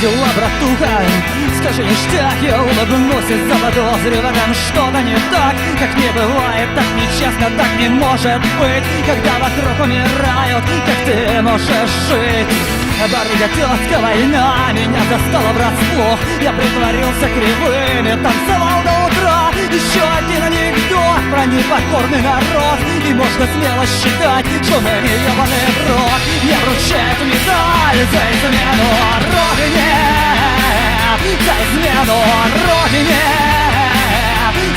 дела, братуха? Скажи ништяк, я улыбнусь и этом что-то не так. Как не бывает, так нечестно, так не может быть. Когда вокруг умирают, как ты можешь жить? Барыга тетка война меня застала врасплох. Я притворился кривым и танцевал до утра. Еще про непокорный народ. И можно смело считать, что мы не ебаный в рот Я вручаю эту медаль за измену Родине За измену Родине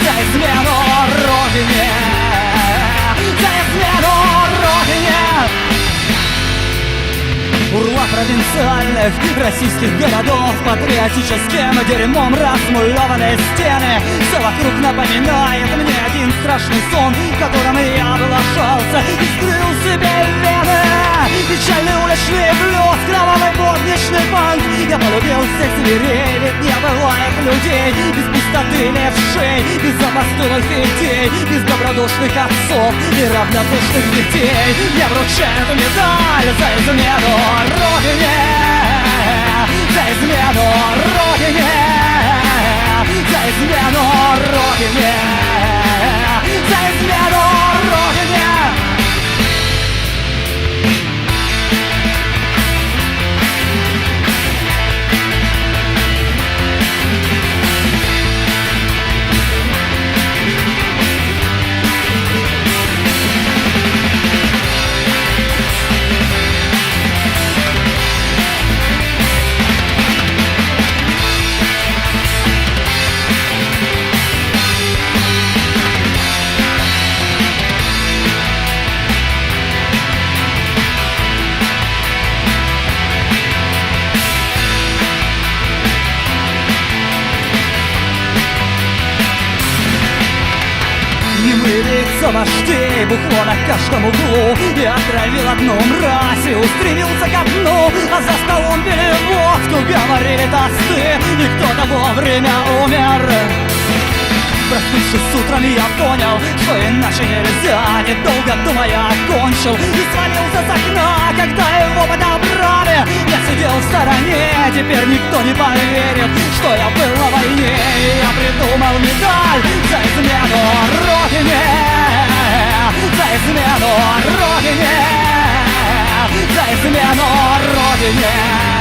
За измену Родине За измену Родине Урла провинциальных российских городов Патриотическим дерьмом размулеванные стены. Все вокруг напоминает мне один страшный сон Которым я облажался и скрыл себе вены Печальный уличный блюз, кровавый будничный панк Я полюбил всех зверей, ведь не бывает людей. Без пустоты левшей, без обостылых идей Без добродушных отцов и равнодушных детей. Я вручаю эту медаль за измену Родине Немые лица вождей, бухло на каждом углу. Я отравил одну мразь и устремился ко дну. А за столом пили водку, говорили тосты. И кто-то вовремя умер. Проснувшись утром, я понял, что иначе нельзя. Недолго думая, окончил и свалился с окна. Когда его подобрали, я сидел в стороне. Теперь никто не поверит, что я был измену Родине